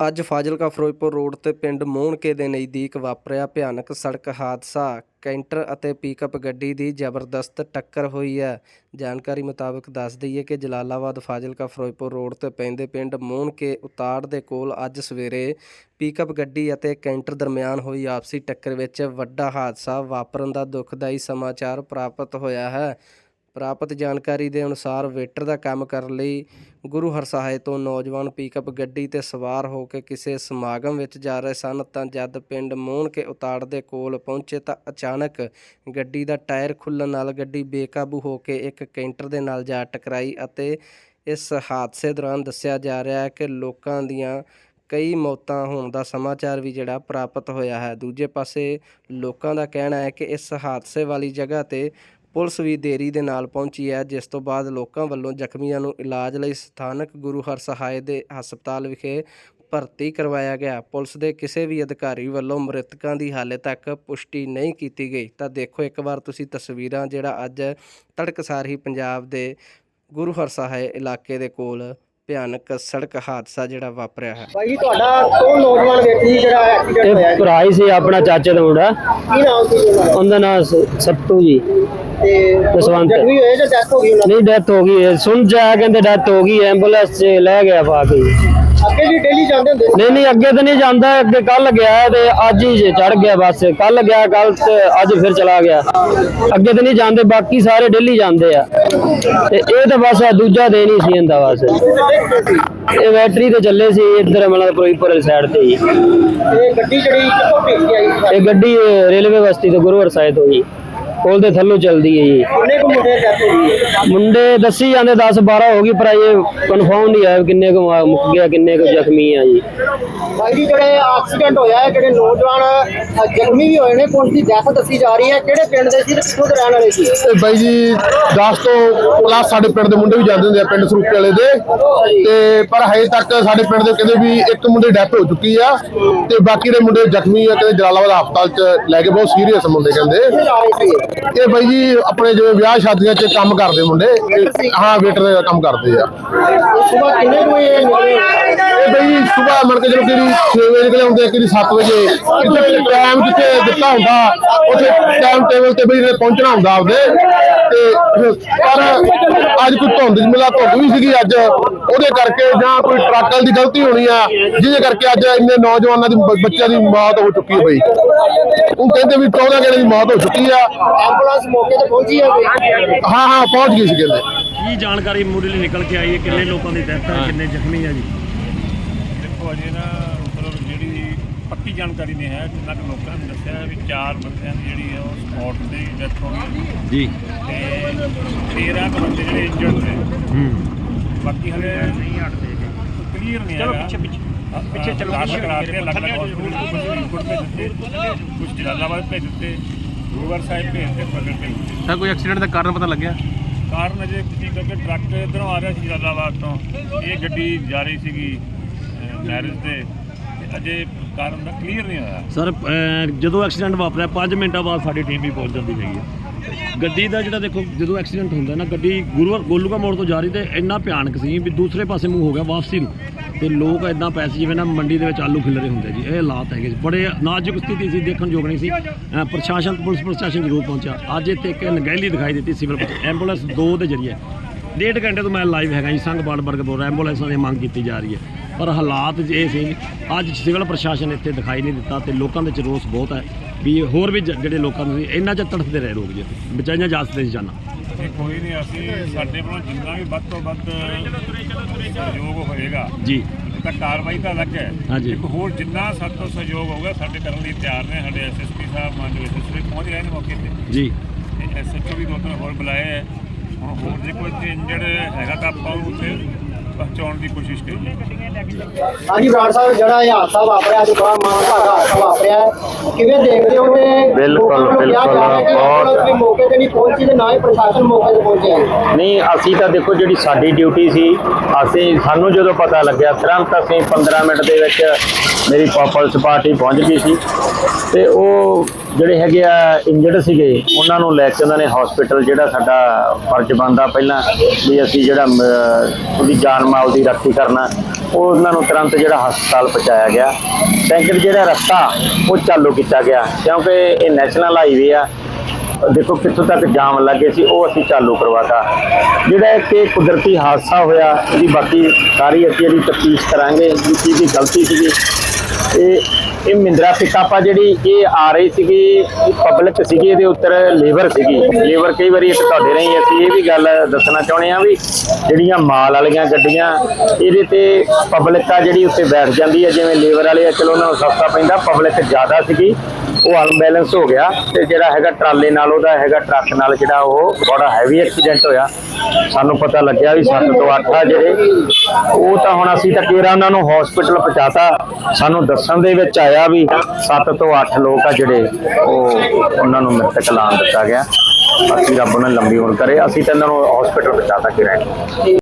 ਅੱਜ ਫਾਜ਼ਿਲਕਾ ਫਿਰੋਜ਼ਪੁਰ ਰੋਡ ਤੇ ਪਿੰਡ ਮੋਹਣਕੇ ਦੇ ਨਜ਼ਦੀਕ ਵਾਪਰਿਆ ਭਿਆਨਕ ਸੜਕ ਹਾਦਸਾ। ਕੈਂਟਰ ਅਤੇ ਪਿਕਅਪ ਗੱਡੀ ਦੀ ਜ਼ਬਰਦਸਤ ਟੱਕਰ ਹੋਈ ਹੈ। ਜਾਣਕਾਰੀ ਮੁਤਾਬਕ ਦੱਸ ਦਈਏ ਕਿ ਜਲਾਲਾਬਾਦ ਫਾਜ਼ਿਲਕਾ ਫਿਰੋਜ਼ਪੁਰ ਰੋਡ ਤੇ ਪੈਂਦੇ ਪਿੰਡ ਮੋਹਣਕੇ ਉਤਾੜ ਦੇ ਕੋਲ ਅੱਜ ਸਵੇਰੇ ਪਿਕਅਪ ਗੱਡੀ ਅਤੇ ਕੈਂਟਰ ਦਰਮਿਆਨ ਹੋਈ ਆਪਸੀ ਟੱਕਰ ਵਿੱਚ ਵੱਡਾ ਹਾਦਸਾ ਵਾਪਰਨ ਦਾ ਦੁਖਦਾਈ ਸਮਾਚਾਰ ਪ੍ਰਾਪਤ ਹੋਇਆ ਹੈ। ਪ੍ਰਾਪਤ ਜਾਣਕਾਰੀ ਦੇ ਅਨੁਸਾਰ ਵੇਟਰ ਦਾ ਕੰਮ ਕਰਨ ਲਈ ਗੁਰੂ ਹਰਸਹਾਏ ਤੋਂ ਨੌਜਵਾਨ ਪਿਕਅਪ ਗੱਡੀ ਤੇ ਸਵਾਰ ਹੋ ਕੇ ਕਿਸੇ ਸਮਾਗਮ ਵਿੱਚ ਜਾ ਰਹੇ ਸਨ ਤਾਂ ਜਦ ਪਿੰਡ ਮੋਹਣ ਕੇ ਉਤਾੜ ਦੇ ਕੋਲ ਪਹੁੰਚੇ ਤਾਂ ਅਚਾਨਕ ਗੱਡੀ ਦਾ ਟਾਇਰ ਖੁੱਲਣ ਨਾਲ ਗੱਡੀ ਬੇਕਾਬੂ ਹੋ ਕੇ ਇੱਕ ਕੈਂਟਰ ਦੇ ਨਾਲ ਜਾ ਟਕਰਾਈ ਅਤੇ ਇਸ ਹਾਦਸੇ ਦੌਰਾਨ ਦੱਸਿਆ ਜਾ ਰਿਹਾ ਹੈ ਕਿ ਲੋਕਾਂ ਦੀਆਂ ਕਈ ਮੌਤਾਂ ਹੋਣ ਦਾ ਸਮਾਚਾਰ ਵੀ ਜਿਹੜਾ ਪ੍ਰਾਪਤ ਹੋਇਆ ਹੈ। ਦੂਜੇ ਪਾਸੇ ਲੋਕਾਂ ਦਾ ਕਹਿਣਾ ਹੈ ਕਿ ਇਸ ਹਾਦਸੇ ਵਾਲੀ ਜਗ੍ਹਾ ਤੇ ਪੁਲਿਸ ਵੀ ਦੇਰੀ ਦੇ ਨਾਲ ਪਹੁੰਚੀ ਹੈ, ਜਿਸ ਤੋਂ ਬਾਅਦ ਲੋਕਾਂ ਵੱਲੋਂ ਜ਼ਖਮੀਆਂ ਨੂੰ ਇਲਾਜ ਲਈ ਸਥਾਨਕ ਗੁਰੂ ਹਰਸਹਾਏ ਦੇ ਹਸਪਤਾਲ ਵਿਖੇ ਭਰਤੀ ਕਰਵਾਇਆ ਗਿਆ। ਪੁਲਿਸ ਦੇ ਕਿਸੇ ਵੀ ਅਧਿਕਾਰੀ ਵੱਲੋਂ ਮ੍ਰਿਤਕਾਂ ਦੀ ਹਾਲੇ ਤੱਕ ਪੁਸ਼ਟੀ ਨਹੀਂ ਕੀਤੀ ਗਈ। ਤਾਂ ਦੇਖੋ, ਇੱਕ ਵਾਰ ਤੁਸੀਂ ਤਸਵੀਰਾਂ ਜਿਹੜਾ ਅੱਜ ਤੜਕਸਾਰ ਹੀ ਪੰਜਾਬ ਦੇ ਗੁਰੂ ਹਰਸਹਾਏ ਇਲਾਕੇ ਦੇ ਕੋਲ ਭਿਆਨਕ ਸੜਕ ਹਾਦਸਾ ਜਿਹੜਾ ਵਾਪਰਿਆ ਹੈ। ਭਾਈ ਤੁਹਾਡਾ ਕੌਣ ਨੌਜਵਾਨ ਵਿਅਕਤੀ ਜਿਹੜਾ ਐਕਸੀਡੈਂਟ ਹੋਇਆ ਜੀ? ਭਰਾ ਹੀ ਸੀ ਆਪਣਾ ਚਾਚੇ ਦਾ ਮੁੰਡਾ। ਕੀ ਨਾਮ ਸੀ ਉਹਨਾਂ ਦਾ ਉਹਦਾ ਨਾਮ ਸੱਤੂ ਜੀ। ਤੇ ਜਸਵੰਤ। ਜ਼ਖਮੀ ਹੋਏ ਜਾਂ ਡੈਥ ਹੋ ਗਈ ਉਹਨਾਂ ਨਹੀਂ ਡੈਥ ਹੋ ਗਈ। ਹੈ ਸੁਣ ਜਾ ਕਹਿੰਦੇ ਡੈਥ ਹੋ ਗਈ ਐਂਬੂਲੈਂਸ 'ਚ ਲੈ ਗਿਆ ਪਾ ਕੇ। ਦੀ ਅੱਗੇ ਵੀ ਡੇਲੀ ਜਾਂਦੇ ਹੁੰਦੇ ਸੀ? ਨਹੀਂ ਨਹੀਂ ਅੱਗੇ ਤਾਂ ਨਹੀਂ ਜਾਂਦਾ ਅੱਗੇ ਕੱਲ ਗਿਆ ਤੇ ਅੱਜ ਹੀ ਚੜ ਗਿਆ ਬਸ। ਕੱਲ ਗਿਆ ਕੱਲ ਤੇ ਅੱਜ ਫਿਰ ਚਲਾ ਗਿਆ। ਅੱਗੇ ਤਾਂ ਨਹੀਂ ਜਾਂਦੇ ਬਾਕੀ ਸਾਰੇ ਡੇਲੀ ਜਾਂਦੇ ਆ। ਤੇ ਇਹ ਤਾਂ ਬਸ ਦੂਜਾ ਦਿਨ ਹੀ ਸੀ ਇਹਦਾ ਬਸ। ਇਹ ਬੈਟਰੀ ਤੇ ਚੱਲੇ ਸੀ ਇੱਧਰ ਮਤਲਬ ਫਿਰੋਜ਼ਪੁਰ ਵਾਲੀ ਸਾਈਡ ਤੇ ਹੀ। ਤੇ ਗੱਡੀ ਜਿਹੜੀ ਕਿੱਥੋਂ ਭੇਜੀ ਆਈ? ਸੀ? ਇਹ ਗੱਡੀ ਰੇਲਵੇ ਬਸਤੀ ਤੋਂ ਗੁਰੂ ਹਰਸਾਏ ਤੋਂ ਜੀ। ਪੁਲ ਦੇ ਥੱਲੋਂ ਚੱਲਦੀ ਹੈ ਜੀ। ਕਿੰਨੇ ਕੁ ਮੁੰਡੇ ਡੈਥ ਹੋ ਗਈ ਹੈ? ਮੁੰਡੇ ਦੱਸੀ ਜਾਂਦੇ 10 12 ਹੋ ਗਈ ਪਰ ਇਹ ਕਨਫਰਮ ਨਹੀਂ ਆਇਆ ਵੀ ਕਿੰਨੇ ਕੁ ਮਾ- ਮੁੱਕ ਗਿਆ ਕਿੰਨੇ ਕੁ ਜ਼ਖਮੀ ਆ ਜੀ। ਭਾਈ ਜੀ ਜਿਹੜੇ ਐਕਸੀਡੈਂਟ ਹੋਇਆ ਹੈ ਜਿਹੜੇ ਨੌਜਵਾਨ ਅ, ਜ਼ਖਮੀ ਵੀ ਹੋਏ ਨੇ ਪੁਲਿਸ ਦੀ ਡੈਥ ਦੱਸੀ ਜਾ ਰਹੀ ਹੈ। ਕਿਹੜੇ ਪਿੰਡ ਦੇ ਸੀ ਤੇ ਕਿੱਥੋਂ ਦੇ ਰਹਿਣ ਵਾਲੇ ਸੀ? ਤੇ ਬਾਈ ਜੀ 10 ਤੋਂ ਪਲੱਸ ਸਾਡੇ ਪਿੰਡ ਦੇ ਮੁੰਡੇ ਵੀ ਜਾਂਦੇ ਹੁੰਦੇ ਆ ਪਿੰਡ ਸਰੂਪੇ ਵਾਲੇ ਦੇ। ਤੇ ਪਰ ਹਜੇ ਤੱਕ ਸਾਡੇ ਪਿੰਡ ਦੇ ਕਹਿੰਦੇ ਵੀ ਇੱਕ ਮੁੰਡੇ ਡੈਥ ਹੋ ਚੁੱਕੀ ਆ ਤੇ ਬਾਕੀ ਦੇ ਮੁੰਡੇ ਜ਼ਖਮੀ ਆ ਕਹਿੰਦੇ ਜਲਾਲਾਬਾਦ ਹਸਪਤਾਲ ਚ ਲੈ ਕੇ ਬਹੁਤ ਸੀਰੀਅਸ ਮੁੰਡੇ ਕਹਿੰਦੇ। ਕਿੱਥੇ ਜਾ ਰਹੇ ਸੀ? ਇਹ ਬਾਈ ਜੀ ਆਪਣੇ ਜਿਵੇਂ ਵਿਆਹ ਸ਼ਾਦੀਆਂ ਚ ਕੰਮ ਕਰਦੇ ਮੁੰਡੇ ਇਹ- ਹਾਂ ਵੇਟਰ ਦਾ ਕੰਮ ਕਰਦੇ ਆ। ਸਵੇਰ ਕਿੰਨੇ ਵਜੇ ਇਹ ਬਾਈ ਸਵੇਰ ਮੰਨ ਕੇ ਚਲੋ ਕਿਹੜੀ 6 ਵਜੇ ਨਿਕਲੇ ਹੁੰਦੇ ਆ ਕਿਹੜੀ 7 ਵਜੇ। ਜਿੱਥੇ ਟਾਈਮ ਜਿੱਥੇ ਦਿੱਤਾ ਹੁੰਦਾ ਉੱਥੇ ਟਾਈਮ ਟੇਬਲ ਤੇ ਬਈ ਪਹੁੰਚਣਾ ਹੁੰਦਾ ਆਪਦੇ। ਤੇ ਪਰ ਅੱਜ ਕੋਈ ਧੁੰਦ ਮਿਲਾ ਧੁੰਦ ਵੀ ਸੀਗੀ ਅੱਜ। ਉਹਦੇ ਕਰਕੇ ਜਾਂ ਕੋਈ ਟਰੱਕਾਂ ਦੀ ਗਲਤੀ ਹੋਣੀ ਆ ਜਿਹਦੇ ਕਰਕੇ ਅੱਜ ਇੰਨੇ ਨੌਜਵਾਨਾਂ ਦੀ ਬੱਚਿਆਂ ਦੀ ਮੌਤ ਹੋ ਚੁੱਕੀ ਹੈ ਬਈ। ਉਹ ਕਹਿੰਦੇ ਵੀ 14 ਜਣੇ ਦੀ ਮੌਤ ਹੋ ਚੁੱਕੀ ਆ। ਐਂਬੂਲੈਂਸ ਮੌਕੇ ਤੇ ਪਹੁੰਚੀ ਹੈ ਕੋਈ ਹਾਂ ਹਾਂ ਪਹੁੰਚ ਗਈ ਸੀ ਕਹਿੰਦੇ। ਕੀ ਜਾਣਕਾਰੀ ਮੁੱਢਲੀ ਨਿਕਲ ਕੇ ਆਈ ਹੈ? ਕਿੰਨੇ ਲੋਕਾਂ ਦੀ ਡੈਥ ਹੈ ਕਿੰਨੇ ਜ਼ਖਮੀ ਆ ਜੀ? ਦੇਖੋ ਅਜੇ ਨਾ ਮਤਲਬ ਜਿਹੜੀ ਪੱਕੀ ਜਾਣਕਾਰੀ ਨਹੀਂ ਹੈ ਜਿੰਨਾ ਕਿ ਲੋਕਾਂ ਨੇ ਦੱਸਿਆ ਵੀ ਚਾਰ ਬੰਦਿਆਂ ਦੀ ਜਿਹੜੀ ਹੈ ਉਹ ਸਪੌਟ ਤੇ ਡੈਥ ਹੋ ਗਈ। ਜੀ। ਤੇ 13 ਕੁ ਬੰਦੇ ਜਿਹੜੇ ਇੰਜਰਡ ਨੇ। ਹੂੰ। ਬਾਕੀ ਹਲੇ ਨਹੀਂ ਹਟਦੇ ਕਲੀਅਰ ਨਹੀਂ ਚਲੋ ਪਿੱਛੇ ਪਿੱਛੇ। ਪਿੱਛੇ ਚਲੋ ਦਾਖਲ ਕਰਾ ਕੇ ਅਲੱਗ ਅਲੱਗ ਹਸਪੀਟਲ ਕੁਝ ਫਰੀਦਕੋਟ ਭੇਜ ਦਿੱਤੇ ਕੁਝ ਜਲਾਲਾਬਾਦ ਭੇਜ ਦਿੱਤੇ ਗੁਰੂਵਾਰ ਸਾਹਿਬ ਭੇਜ ਦਿੱਤੇ ਪ੍ਰਗਟ ਭੇਜ ਦਿੱਤੇ ਸਰ ਕੋਈ ਐਕਸੀਡੈਂਟ ਦਾ ਕਾਰਨ ਪਤਾ ਲੱਗਿਆ? ਕਾਰਨ ਅਜੇ ਕੀ ਕਰਕੇ ਟਰੱਕ ਇਧਰੋਂ ਆ ਰਿਹਾ ਸੀ ਜਲਾਲਾਬਾਦ ਤੋਂ। ਇਹ ਗੱਡੀ ਜਾ ਰਹੀ ਸੀਗੀ ਮੈਰਿਜ ਤੇ। ਤੇ ਅਜੇ ਕਾਰਨ ਦਾ ਕਲੀਅਰ ਨਹੀਂ ਹੋਇਆ। ਸਰ ਜਦੋਂ ਐਕਸੀਡੈਂਟ ਵਾਪਰਿਆ 5 ਮਿੰਟਾਂ ਬਾਅਦ ਸਾਡੀ ਟੀਮ ਵੀ ਪਹੁੰਚ ਜਾਂਦੀ ਹੈਗੀ ਹੈ ਗੱਡੀ ਦਾ ਜਿਹੜਾ ਦੇਖੋ, ਜਦੋਂ ਐਕਸੀਡੈਂਟ ਹੁੰਦਾ ਨਾ, ਗੱਡੀ ਗੁਰੂ ਗੋਲੂਕਾ ਮੋੜ ਤੋਂ ਜਾ ਰਹੀ ਤੇ ਇੰਨਾ ਭਿਆਨਕ ਸੀ ਵੀ ਦੂਸਰੇ ਪਾਸੇ ਮੂੰਹ ਹੋ ਗਿਆ ਵਾਪਸੀ ਨੂੰ। ਤੇ ਲੋਕ ਇਦਾਂ ਪੈਸੇ ਜਿਵੇਂ ਨਾ ਮੰਡੀ ਦੇ ਵਿੱਚ ਆਲੂ ਖਿਲਰੇ ਹੁੰਦੇ ਜੀ, ਇਹ ਹਾਲਾਤ ਹੈਗੇ ਬੜੇ ਨਾਜ਼ੁਕ ਸਥਿਤੀ ਸੀ, ਦੇਖਣ ਯੋਗ ਨਹੀਂ ਸੀ। ਪ੍ਰਸ਼ਾਸਨ, ਪੁਲਿਸ ਪ੍ਰਸ਼ਾਸਨ ਜ਼ਰੂਰ ਪਹੁੰਚਿਆ। ਅੱਜ ਇੱਥੇ ਇੱਕ ਨਗਹਿਲੀ ਦਿਖਾਈ ਦਿੱਤੀ ਸਿਵਲ ਐਂਬੂਲੈਂਸ 2 ਦੇ ਜਰੀਏ। ਡੇਢ ਘੰਟੇ ਤੋਂ ਮੈਂ ਲਾਈਵ ਹੈਗਾ ਜੀ ਸੰਘ ਬਾੜਬਰਗ ਬੋਲ ਰਿਹਾ, ਐਂਬੂਲੈਂਸਾਂ ਦੀ ਮੰਗ ਕੀਤੀ ਜਾ ਰਹੀ ਹੈ। ਪਰ ਹਾਲਾਤ ਇਹ ਸੀ ਅੱਜ ਸਿਵਲ ਪ੍ਰਸ਼ਾਸਨ ਇੱਥੇ ਦਿਖਾਈ ਨਹੀਂ ਦਿੱਤਾ ਤੇ ਲੋਕਾਂ ਦੇ ਚ ਰੋਸ ਬਹੁਤ ਹੈ ਵੀ ਹੋਰ ਵੀ ਜ- ਜਿਹੜੇ ਲੋਕਾਂ ਨੂੰ ਇੰਨਾ ਚ ਤੜਫਦੇ ਰਹੇ ਲੋਕ ਜੀ ਬਚਾਈਆਂ ਜਾ ਸਕਦੇ ਸੀ ਜਾਨਾਂ। ਇਹ ਕੋਈ ਨਹੀਂ ਅਸੀਂ ਸਾਡੇ ਵੱਲੋਂ ਜਿੰਨਾ ਵੀ ਵੱਧ ਤੋਂ ਵੱਧ ਸਹਿਯੋਗ ਹੋਏਗਾ ਜੀ। ਤਾਂ ਕਾਰਵਾਈ ਤਾਂ ਅਲੱਗ ਹੈ। ਹਾਂਜੀ। ਇੱਕ ਹੋਰ ਜਿੰਨਾ ਸਾਡੇ ਤੋਂ ਸਹਿਯੋਗ ਹੋਊਗਾ ਸਾਡੇ ਕਰਨ ਲਈ ਤਿਆਰ ਨੇ ਸਾਡੇ ਐਸਐਸਪੀ ਸਾਹਿਬ ਮਾਨਯੋਗ ਐਸਐਸਪੀ ਪਹੁੰਚ ਰਹੇ ਨੇ ਮੌਕੇ ਤੇ। ਜੀ। ਐਸਐਚਓ ਵੀ ਦੋ ਤਿੰਨ ਹੋਰ ਬੁਲਾਏ ਹੈ। ਹੁਣ ਹੋਰ ਜੇ ਕੋਈ ਇੰਜਰਡ ਹੈਗਾ ਤਾਂ ਆਪਾਂ ਉਹਨੂੰ ਉੱਥੇ ਪਹੁੰਚਾਉਣ ਦੀ ਕੋਸ਼ਿਸ਼ ਕਰੀਏ ਹਾਂਜੀ ਬਰਾੜ ਸਾਹਿਬ ਜਿਹੜਾ ਇਹ ਹਾਦਸਾ ਵਾਪਰਿਆ ਅੱਜ ਬੜਾ ਮਾਨਭਾਗਾ ਹਾਦਸਾ ਵਾਪਰਿਆ ਹੈ। ਕਿਵੇਂ ਦੇਖਦੇ ਹੋ ਕਿ ਬਿਲਕੁਲ, ਲੋਕਾਂ ਨੂੰ ਕਿਹਾ ਜਾ ਰਿਹਾ ਕਿ ਬਿਲਕੁਲ, ਐਂਬੂਲੈਂਸ ਵੀ ਮੌਕੇ ਤੇ ਨਹੀਂ ਪਹੁੰਚੀ ਤੇ ਨਾ ਹੀ ਪ੍ਰਸ਼ਾਸਨ ਮੌਕੇ ਤੇ ਪਹੁੰਚਿਆ ਨਹੀਂ ਅਸੀਂ ਤਾਂ ਦੇਖੋ ਜਿਹੜੀ ਸਾਡੀ ਡਿਊਟੀ ਸੀ ਅਸੀਂ ਸਾਨੂੰ ਜਦੋਂ ਪਤਾ ਲੱਗਿਆ ਤੁਰੰਤ ਅਸੀਂ 15 ਮਿੰਟ ਦੇ ਵਿੱਚ ਮੇਰੀ ਪ- ਪੁਲਿਸ ਪਾਰਟੀ ਪਹੁੰਚ ਗਈ ਸੀ। ਤੇ ਉਹ ਜਿਹੜੇ ਹੈਗੇ ਆ ਇੰਜਰਡ ਸੀਗੇ, ਉਹਨਾਂ ਨੂੰ ਲੈ ਕੇ ਉਹਨਾਂ ਨੇ ਹਸਪੀਟਲ ਜਿਹੜਾ ਸਾਡਾ ਫਰਜ਼ ਬਣਦਾ ਪਹਿਲਾਂ ਵੀ ਅਸੀਂ ਜਿਹੜਾ ਉਹਦੀ ਜਾਨ ਮਾਲ ਦੀ ਰੱਖੀ ਕਰਨਾ, ਉਹ ਉਹਨਾਂ ਨੂੰ ਤੁਰੰਤ ਜਿਹੜਾ ਹਸਪਤਾਲ ਪਹੁੰਚਾਇਆ ਗਿਆ। ਸੈਕਿੰਡ ਜਿਹੜਾ ਰਸਤਾ, ਉਹ ਚਾਲੂ ਕੀਤਾ ਗਿਆ, ਕਿਉਂਕਿ ਇਹ ਨੈਸ਼ਨਲ ਹਾਈਵੇ ਆ। ਦੇਖੋ ਕਿੱਥੋਂ ਤੱਕ ਜਾਮ ਲੱਗੇ ਸੀ, ਉਹ ਅਸੀਂ ਚਾਲੂ ਕਰਵਾਤਾ। ਜਿਹੜਾ ਕਿ ਕੁਦਰਤੀ ਹਾਦਸਾ ਹੋਇਆ, ਇਹਦੀ ਬਾਕੀ ਸਾਰੀ ਅਸੀਂ ਇਹਦੀ ਤਫਤੀਸ਼ ਕਰਾਂਗੇ ਕਿ ਕੀ ਗਲਤੀ ਸੀਗੀ। ਇਹ ਇਹ ਮਿੰਦਰਾ ਪਿਕਅਪ ਆ ਜਿਹੜੀ ਇਹ ਆ ਰਹੀ ਸੀਗੀ ਪਬਲਿਕ ਸੀਗੀ, ਇਹਦੇ ਉੱਤਰ ਲੇਬਰ ਸੀਗੀ। ਲੇਬਰ ਕਈ ਵਾਰੀ ਇੱਕ ਤੁਹਾਡੇ ਰਹੀ ਅਸੀਂ ਇਹ ਵੀ ਗੱਲ ਦੱਸਣਾ ਚਾਹੁੰਦੇ ਆ ਵੀ ਜਿਹੜੀਆਂ ਮਾਲ ਵਾਲੀਆਂ ਗੱਡੀਆਂ, ਇਹਦੇ ਤੇ ਪਬਲਿਕ ਆ ਜਿਹੜੀ ਉੱਤੇ ਬੈਠ ਜਾਂਦੀ ਹੈ ਜਿਵੇਂ ਲੇਬਰ ਵਾਲੇ ਆ, ਚਲੋ ਉਹਨਾਂ ਨੂੰ ਸਸਤਾ ਪੈਂਦਾ ਪਬਲਿਕ ਜ਼ਿਆਦਾ ਸੀਗੀ। ਉਹ ਅਨਬੈਲੈਂਸ ਹੋ ਗਿਆ ਤੇ ਜਿਹੜਾ ਹੈਗਾ ਟਰਾਲੇ ਨਾਲ, ਉਹਦਾ ਹੈਗਾ ਟਰੱਕ ਨਾਲ ਜਿਹੜਾ ਉਹ ਬੜਾ ਹੈਵੀ ਐਕਸੀਡੈਂਟ ਹੋਇਆ। ਸਾਨੂੰ ਪਤਾ ਲੱਗਿਆ ਵੀ 7 ਤੋਂ 8 ਆ ਜਿਹੜੇ। ਉਹ ਤਾਂ ਹੁਣ ਅਸੀਂ ਤਾਂ ਕਿਹੜਾ ਉਹਨਾਂ ਨੂੰ ਹਸਪੀਟਲ ਪਹੁੰਚਾਤਾ। ਸਾਨੂੰ ਦੱਸਣ ਦੇ ਵਿੱਚ ਆਇਆ ਵੀ 7 ਤੋਂ 8 ਲੋਕ ਆ ਜਿਹੜੇ, ਉਹ ਉਹਨਾਂ ਨੂੰ ਮ੍ਰਿਤਕ ਐਲਾਨ ਦਿੱਤਾ ਗਿਆ। ਅਸੀਂ ਰੱਬ ਨੇ ਲੰਬੀ ਉਮਰ ਕਰੇ। ਅਸੀਂ ਤਾਂ ਇਹਨਾਂ ਨੂੰ ਹਸਪੀਟਲ ਪਹੁੰਚਾਤਾ ਕਿਹੜਾ